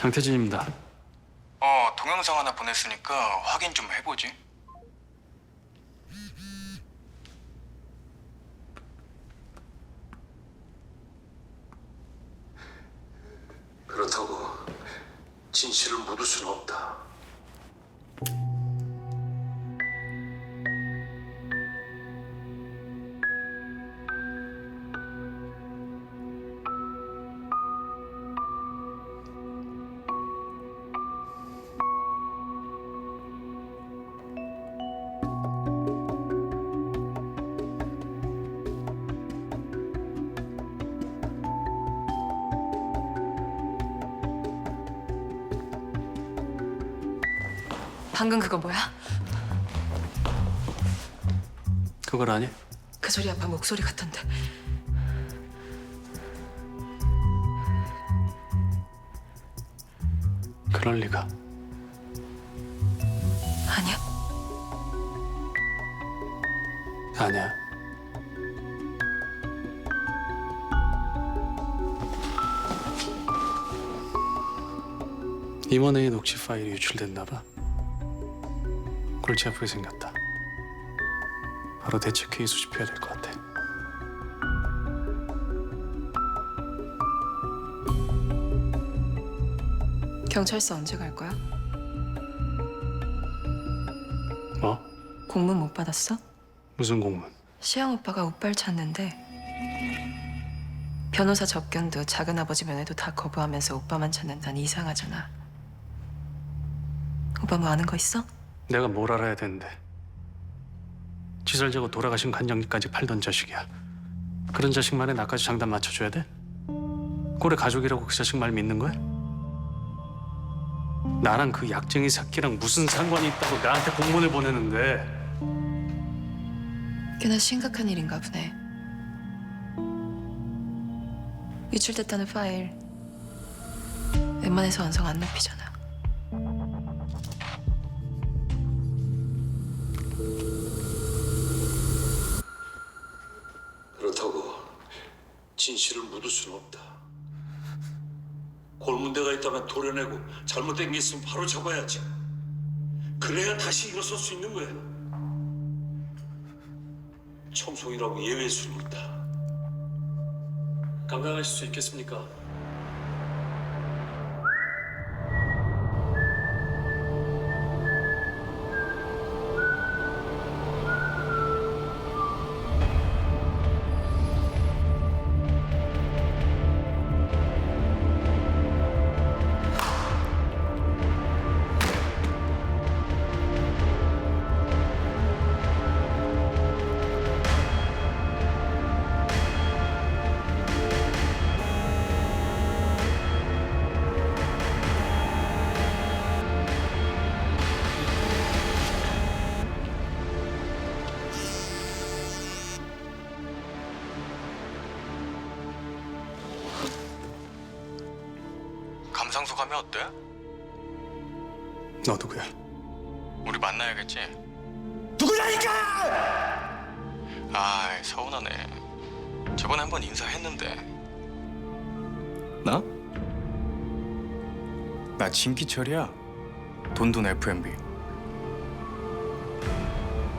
장태진입니다. 어, 동영상 하나 보냈으니까 확인 좀 해보지. 방금 그거 뭐야? 그걸 아니? 그 소리 아빠 목소리 같던데. 그럴 리가. 아니야? 아니야. 임원회의 녹취 파일이 유출됐나 봐. 골치 아프게 생겼다. 바로 대책회의 수집해야 될 것 같아. 경찰서 언제 갈 거야? 뭐? 공문 못 받았어? 무슨 공문? 시영 오빠가 오빠를 찾는데 변호사 접견도 작은 아버지 면회도 다 거부하면서 오빠만 찾는다니 이상하잖아. 오빠 뭐 아는 거 있어? 내가 뭘 알아야 되는데. 지살자고 돌아가신 간장까지 팔던 자식이야. 그런 자식만에 나까지 장단 맞춰줘야 돼? 꼴의 가족이라고 그 자식 말 믿는 거야? 나랑 그 약쟁이 새끼랑 무슨 상관이 있다고 나한테 공문을 보내는데 꽤나 심각한 일인가 보네. 유출됐다는 파일 웬만해서 완성 안 높이잖아. 진실을 묻을 수는 없다. 골문대가 있다면 도려내고 잘못된 게 있으면 바로 잡아야지. 그래야 다시 일어설 수 있는 거야. 청송이라고 예외일 수는 없다. 감당하실 수 있겠습니까? 감상 소감이 어때? 너 누구야? 우리 만나야겠지? 누구냐니까! 아, 서운하네. 저번에 한 번 인사했는데. 나? 나 진기철이야. 돈돈 FMB.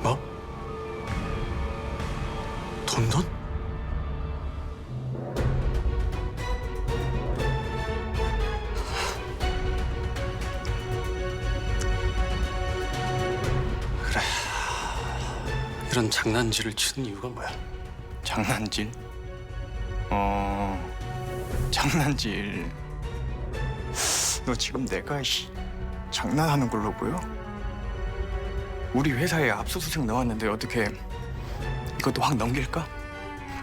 뭐? 돈돈? 장난질을 치는 이유가 뭐야? 장난질? 어, 장난질. 너 지금 내가 씨, 장난하는 걸로 보여? 우리 회사에 압수수색 나왔는데 어떻게 이것도 확 넘길까?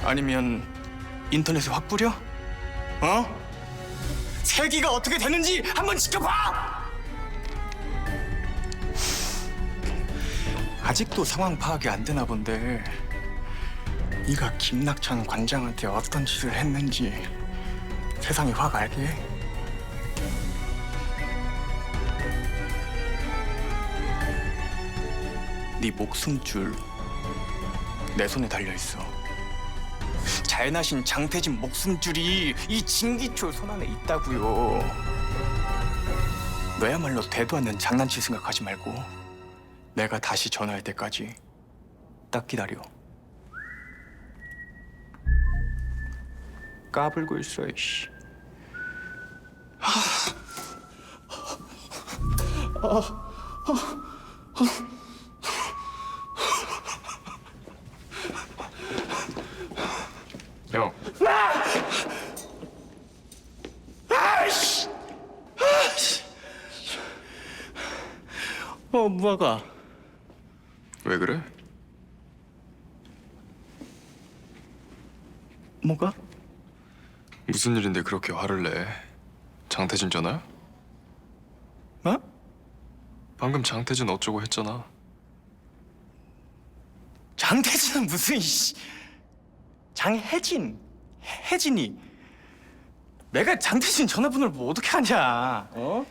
아니면 인터넷에 확 뿌려? 어? 세기가 어떻게 되는지 한번 지켜봐! 아직도 상황 파악이 안 되나 본데 네가 김낙천 관장한테 어떤 짓을 했는지 세상이 확 알게 해. 네 목숨줄 내 손에 달려 있어. 잘나신 장태진 목숨줄이 이 진기초 손 안에 있다고요. 너야말로 대도 않는 장난칠 생각하지 말고 내가 다시 전화할 때까지 딱 기다려. 까불고 있어, 이씨. 형 어, 무화과. 왜 그래? 뭐가? 무슨 일인데 그렇게 화를 내? 장태진 전화야? 어? 방금 장태진 어쩌고 했잖아. 장태진은 무슨 이씨. 장혜진. 혜진이. 내가 장태진 전화번호를 뭐 어떻게 하냐? 어?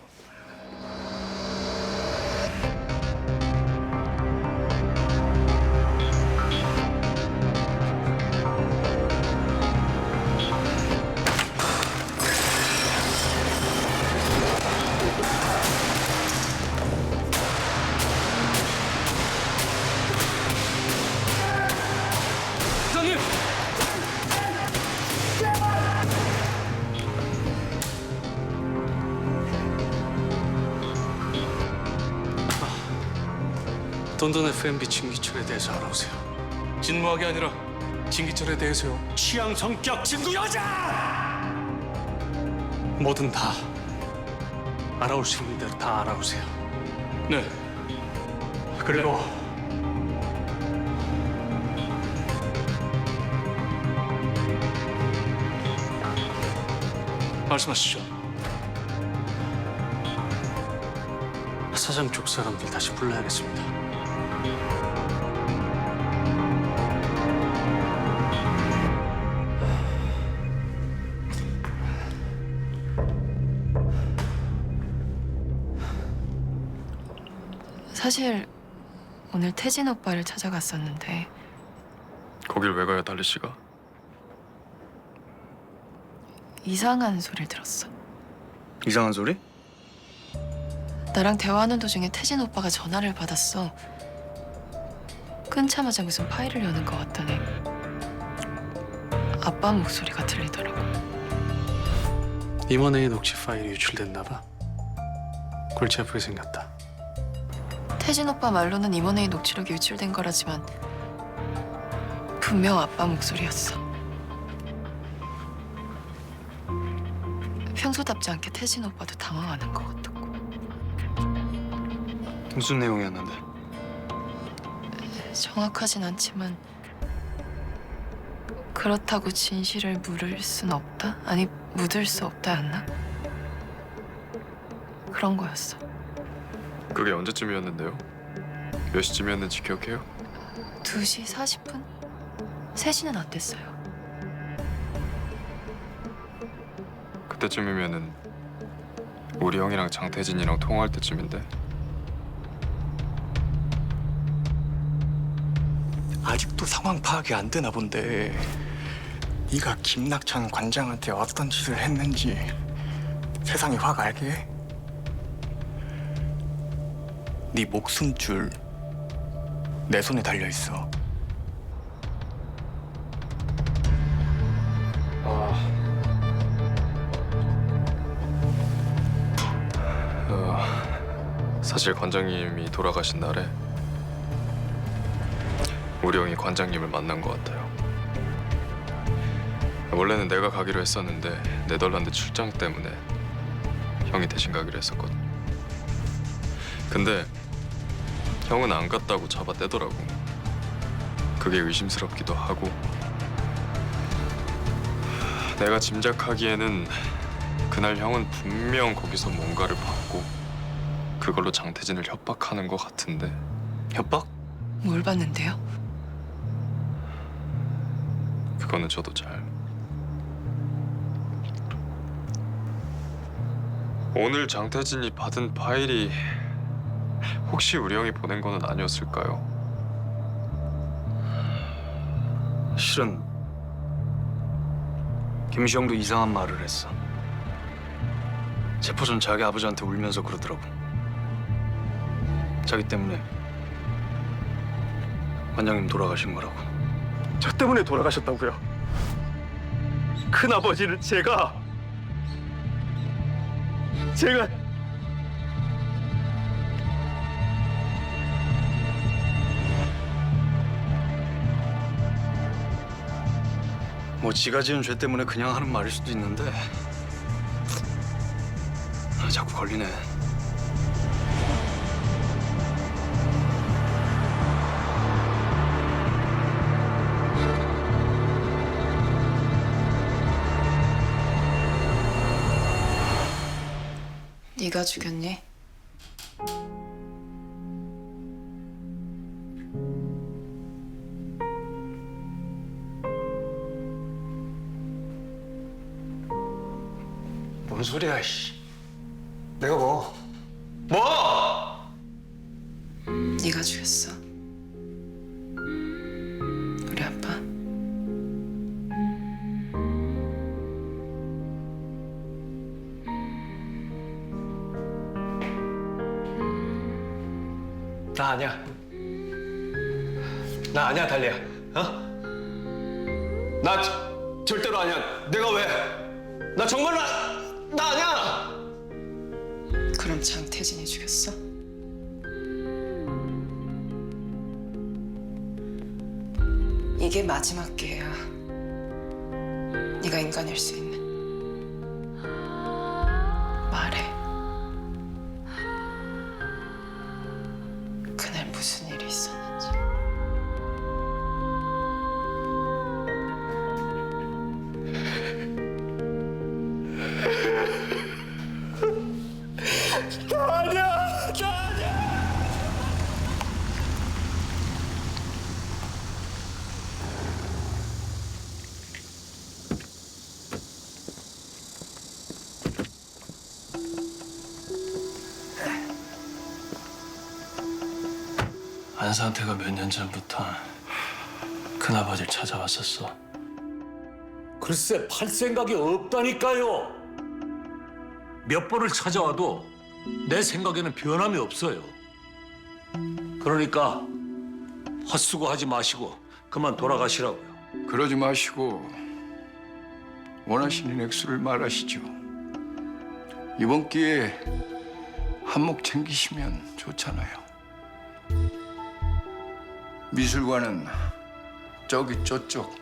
돈돈 FMB 진기철에 대해서 알아보세요. 진무하게 아니라 진기철에 대해서요. 취향, 성격, 친구, 여자! 뭐든 다 알아올 수 있는 대로 다 알아오세요. 네. 그리고 말씀하시죠. 사장 쪽 사람들 다시 불러야겠습니다. 사실 오늘 태진 오빠를 찾아갔었는데 거길 왜 가요, 달리 씨가? 이상한 소리를 들었어. 이상한 소리? 나랑 대화하는 도중에 태진 오빠가 전화를 받았어. 끊자마자 무슨 파일을 여는 것 같더니 아빠 목소리가 들리더라고. 임원회의 녹취 파일이 유출됐나 봐. 골치 아프게 생겼다. 태진 오빠 말로는 임원회의 녹취록이 유출된 거라지만 분명 아빠 목소리였어. 평소답지 않게 태진 오빠도 당황하는 것 같았고 무슨 내용이었는데? 정확하진 않지만 그렇다고 진실을 물을 순 없다? 아니 묻을 수 없다였나? 그런 거였어. 그게 언제쯤이었는데요? 몇 시쯤이었는지 기억해요? 2시 40분? 3시는 안 됐어요. 그때쯤이면은 우리 형이랑 장태진이랑 통화할 때쯤인데 아직도 상황 파악이 안 되나 본데. 네가 김낙천 관장한테 어떤 짓을 했는지 세상이 확 알게 해. 네 목숨줄 내 손에 달려 있어. 사실 관장님이 돌아가신 날에 우리 형이 관장님을 만난 것 같아요. 원래는 내가 가기로 했었는데 네덜란드 출장 때문에 형이 대신 가기로 했었거든. 근데 형은 안 갔다고 잡아 떼더라고. 그게 의심스럽기도 하고 내가 짐작하기에는 그날 형은 분명 거기서 뭔가를 받고 그걸로 장태진을 협박하는 것 같은데 협박? 뭘 봤는데요? 그거는 저도 잘 오늘 장태진이 받은 파일이 혹시 우리 형이 보낸 거는 아니었을까요? 실은 김시영도 이상한 말을 했어. 세포 전 자기 아버지한테 울면서 그러더라고. 자기 때문에 관장님 돌아가신 거라고. 저 때문에 돌아가셨다고요. 큰 아버지를 제가 제가 뭐 지가 지은 죄 때문에 그냥 하는 말일 수도 있는데 아, 자꾸 걸리네. 네가 죽였니? 소리야, 씨. 내가 뭐? 뭐? 네가 죽였어. 우리 아빠. 나 아니야. 나 아니야, 달리야. 어? 나 저- 절대로 아니야. 내가 왜? 나 정말 나, 나 아니야. 그럼 장태진이 죽였어? 이게 마지막 기회야. 네가 인간일 수 있는. 안상태가 몇 년 전부터 큰아버지를 찾아왔었어. 글쎄 팔 생각이 없다니까요. 몇 번을 찾아와도 내 생각에는 변함이 없어요. 그러니까 헛수고하지 마시고 그만 돌아가시라고요. 그러지 마시고 원하시는 액수를 말하시죠. 이번 기회에 한몫 챙기시면 좋잖아요. 미술관은 저기 저쪽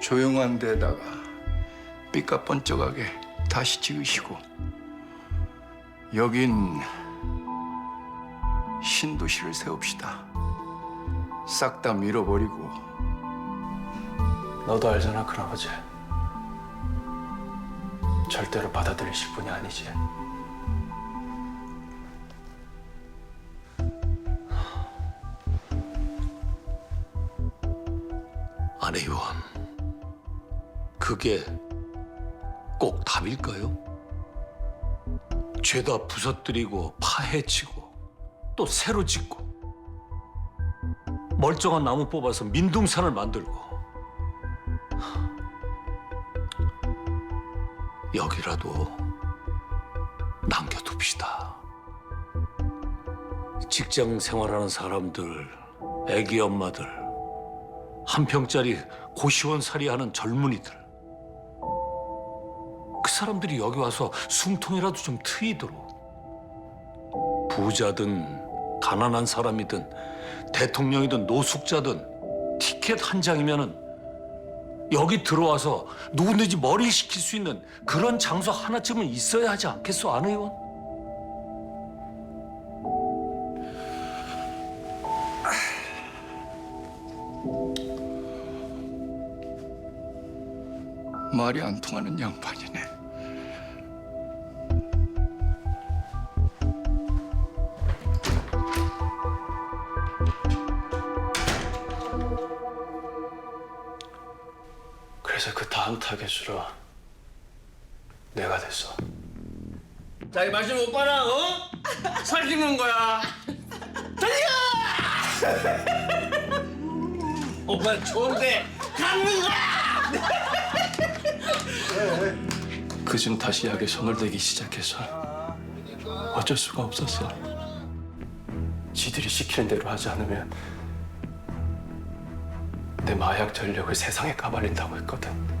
조용한 데다가 삐까뻔쩍하게 다시 지으시고 여긴 신도시를 세웁시다. 싹 다 밀어버리고 너도 알잖아, 큰아버지. 절대로 받아들이실 분이 아니지. 그게 꼭 답일까요? 죄다 부서뜨리고 파헤치고 또 새로 짓고 멀쩡한 나무 뽑아서 민둥산을 만들고 여기라도 남겨둡시다. 직장 생활하는 사람들, 애기 엄마들, 한 평짜리 고시원 살이하는 젊은이들. 그 사람들이 여기 와서 숨통이라도 좀 트이도록. 부자든 가난한 사람이든 대통령이든 노숙자든 티켓 한 장이면은 여기 들어와서 누구든지 머리 식힐 수 있는 그런 장소 하나쯤은 있어야 하지 않겠소, 안 의원? 말이 안 통하는 양반이네. 타겟으로 내가 됐어. 자기 마시면 오빠랑 어? 살찌는 거야. 달려! 오빠 좋은데 갖는 거야. 그중 다시 약에 손을 대기 시작해서 어쩔 수가 없었어. 지들이 시키는 대로 하지 않으면 내 마약 전력을 세상에 까발린다고 했거든.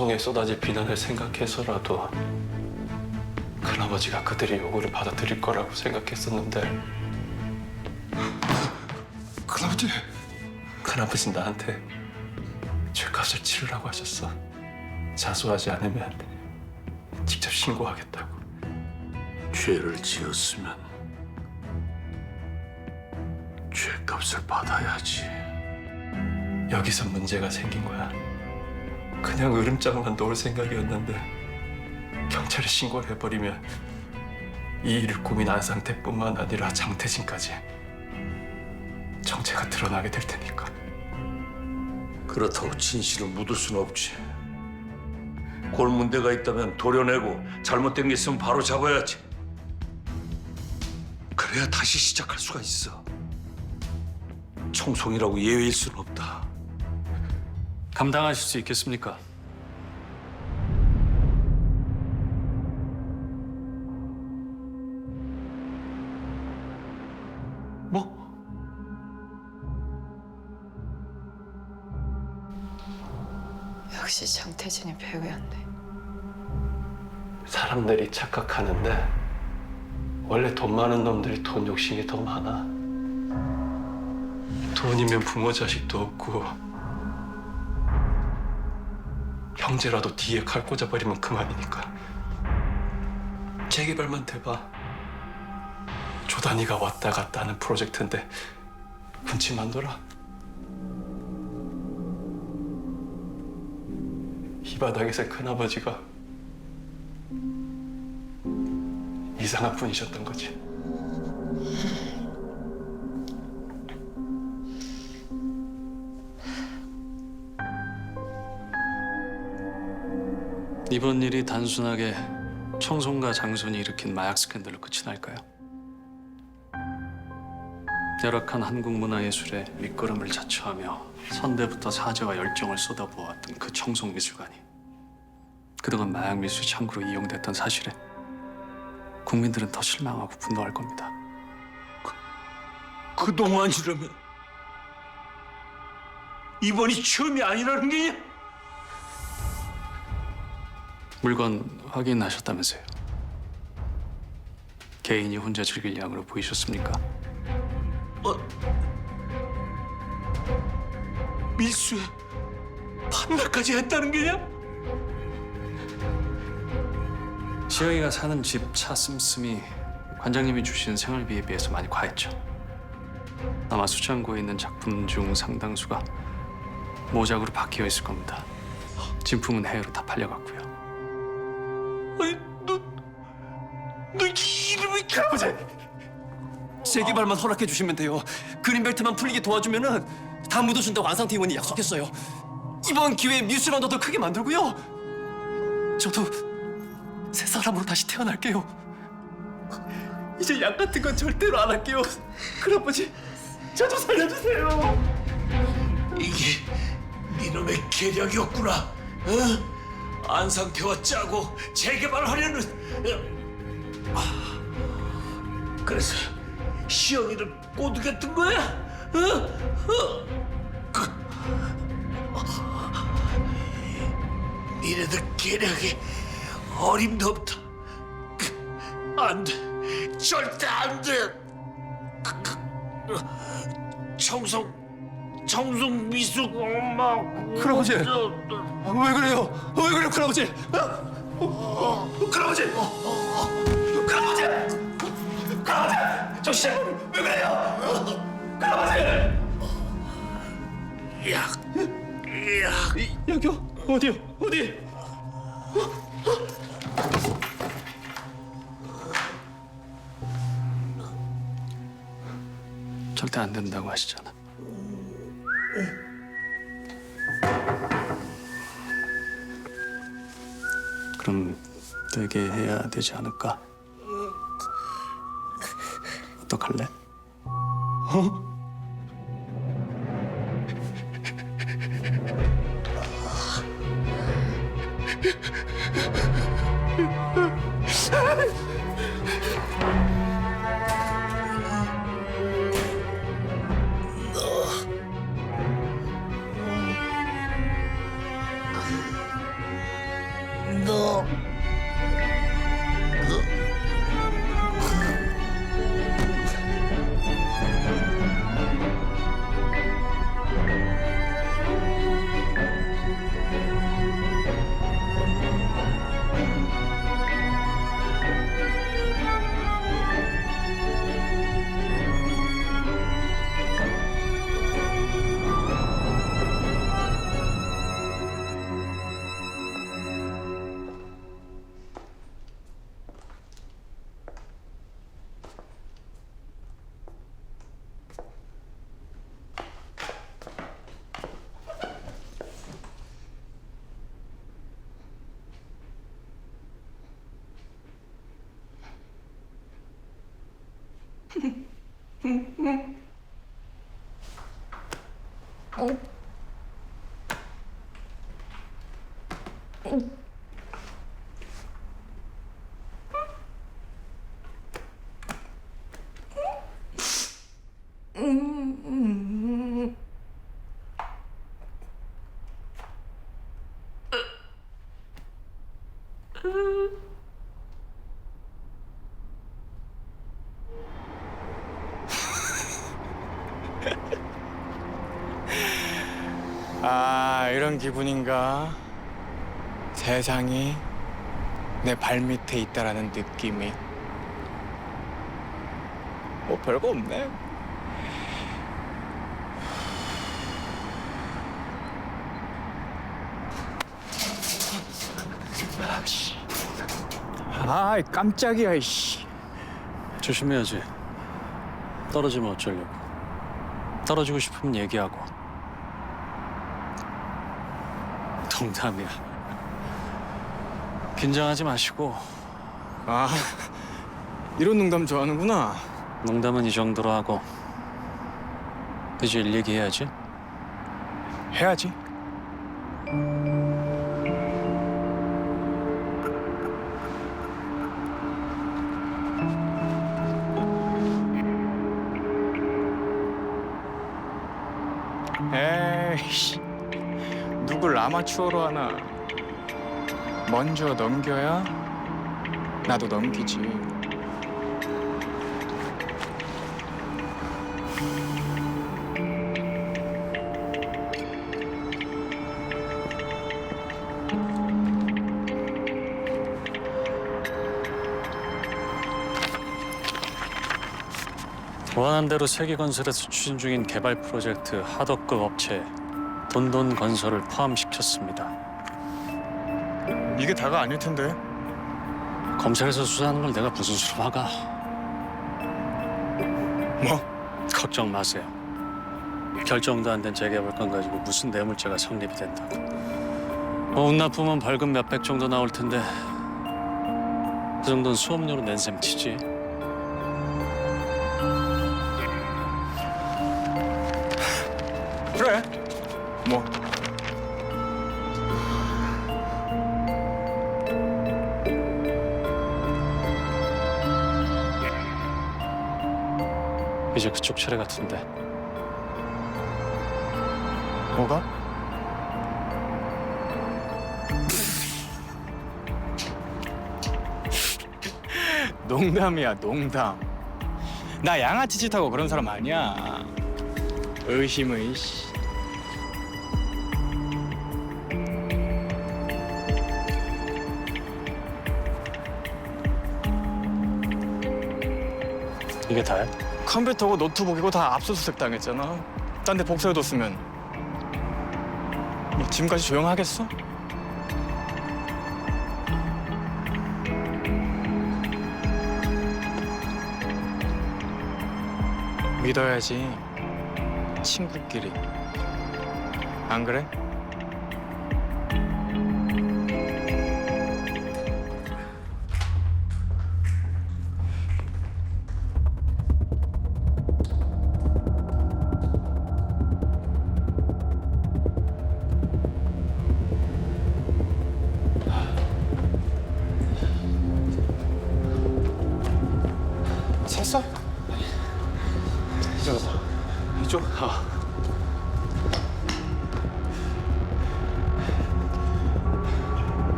청송에 쏟아질 비난을 생각해서라도 큰아버지가 그들의 요구를 받아들일 거라고 생각했었는데 큰아버지 큰아버지 나한테 죄값을 치르라고 하셨어. 자수하지 않으면 직접 신고하겠다고. 죄를 지었으면 죄값을 받아야지. 여기서 문제가 생긴 거야. 그냥 으름장만 놓을 생각이었는데 경찰에 신고를 해버리면 이 일을 고민 안 상태뿐만 아니라 장태진까지 정체가 드러나게 될 테니까. 그렇다고 진실을 묻을 수는 없지. 골문대가 있다면 도려내고 잘못된 게 있으면 바로 잡아야지. 그래야 다시 시작할 수가 있어. 청송이라고 예외일 수는 없다. 감당하실 수 있겠습니까? 뭐? 역시 장태진이 배우였네. 사람들이 착각하는데 원래 돈 많은 놈들이 돈 욕심이 더 많아. 돈이면 부모 자식도 없고 형제라도 뒤에 칼 꽂아버리면 그만이니까. 재개발만 돼봐. 조단이가 왔다 갔다 하는 프로젝트인데 군침만 돌아. 이 바닥에서 큰아버지가 이상한 분이셨던 거지. 이번 일이 단순하게 청송과 장손이 일으킨 마약 스캔들로 끝이 날까요? 열악한 한국 문화예술의 밑거름을 자처하며 선대부터 사제와 열정을 쏟아부어왔던 그 청송 미술관이 그동안 마약 미술 창구로 이용됐던 사실에 국민들은 더 실망하고 분노할 겁니다. 그동안이라면 이번이 처음이 아니라는 게냐? 물건 확인하셨다면서요? 개인이 혼자 즐길 양으로 보이셨습니까? 밀수에 판매까지 했다는 게냐? 시영이가 사는 집 차 씀씀이 관장님이 주신 생활비에 비해서 많이 과했죠. 아마 수창고에 있는 작품 중 상당수가 모작으로 박혀 있을 겁니다. 진품은 해외로 다 팔려갔고요. 아버지 재개발만 허락해 주시면 돼요. 그린벨트만 풀리게 도와주면은 다 묻어준다고 안상태 의원이 약속했어요. 이번 기회에 미술관도 더 크게 만들고요. 저도 새 사람으로 다시 태어날게요. 이제 약 같은 건 절대로 안 할게요. 큰아버지, 저 좀 살려주세요. 이게 니놈의 계략이었구나 어? 안상태와 짜고 재개발하려는 어? 아, 그래서 시영이를 꼬드겼던 거야? 어? 어? 그, 아, 니네들 계략에 어림도 없다 그, 안 돼. 절대 안 돼. 그, 그, 어, 청성 청송 미숙 엄마 큰아버지, 왜 그래요? 왜 그래요, 큰아버지? 어? 큰아버지! 큰아버지! 큰아버지! 정신 왜 그래요? 큰아버지! 약, 약. 이- 여기요? 어디요? 어디? 절대 안 된다고 하시잖아. 그럼 되게 해야 되지 않을까? 어떡할래? 아 기분인가? 세상이 내 발밑에 있다라는 느낌이. 뭐 별거 없네. 아 깜짝이야 이씨. 조심해야지. 떨어지면 어쩌려고. 떨어지고 싶으면 얘기하고. 농담이야. 긴장하지 마시고 아 이런 농담 좋아하는구나. 농담은 이 정도로 하고 이제 일 얘기해야지. 해야지. 아마추어로 하나. 먼저 넘겨야 나도 넘기지. 원한 대로 세계 건설에서 추진 중인 개발 프로젝트 하덕급 업체 돈돈 건설을 포함시켰습니다. 이게 다가 아닐 텐데. 검찰에서 수사하는 걸 내가 무슨 수로 막아? 뭐? 걱정 마세요. 결정도 안 된 재개발 건 가지고 무슨 뇌물죄가 성립이 된다고. 뭐운 나쁘면 벌금 몇백 정도 나올 텐데 그 정도는 수업료로 낸 셈 치지. 그래. 뭐. 이제 그쪽 차례 같은데. 뭐가? 농담이야 농담 나 양아치 짓하고 그런 사람 아니야 의심의 씨 이게 다야? 컴퓨터고 노트북이고 다 압수수색 당했잖아 딴 데 복사해뒀으면 뭐 지금까지 조용하겠어? 믿어야지. 친구끼리. 안 그래?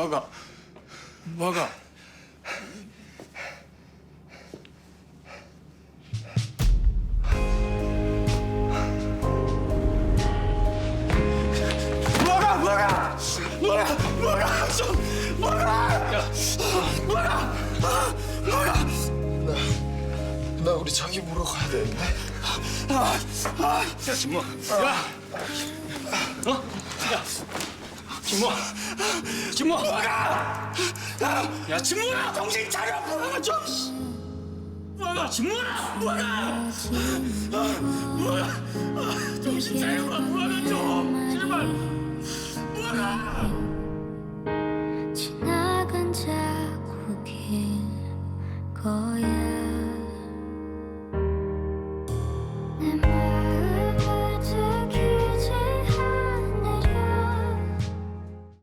뭐, 뭐가. 뭐가. 뭐가 뭐가. 뭐가 뭐가. 좀 뭐가. 뭐가. 뭐가. 나, 나 우리 자기 보러 가야 되는데. 아, 아, 야 진모. 야. 어? 야. 진모 진모 뭐가! 야 진모야! 정신 차려 뭐가 좀 뭐가 진모야! 뭐가! 뭐가! 정신 차려 뭐가 좀! 제발! 뭐가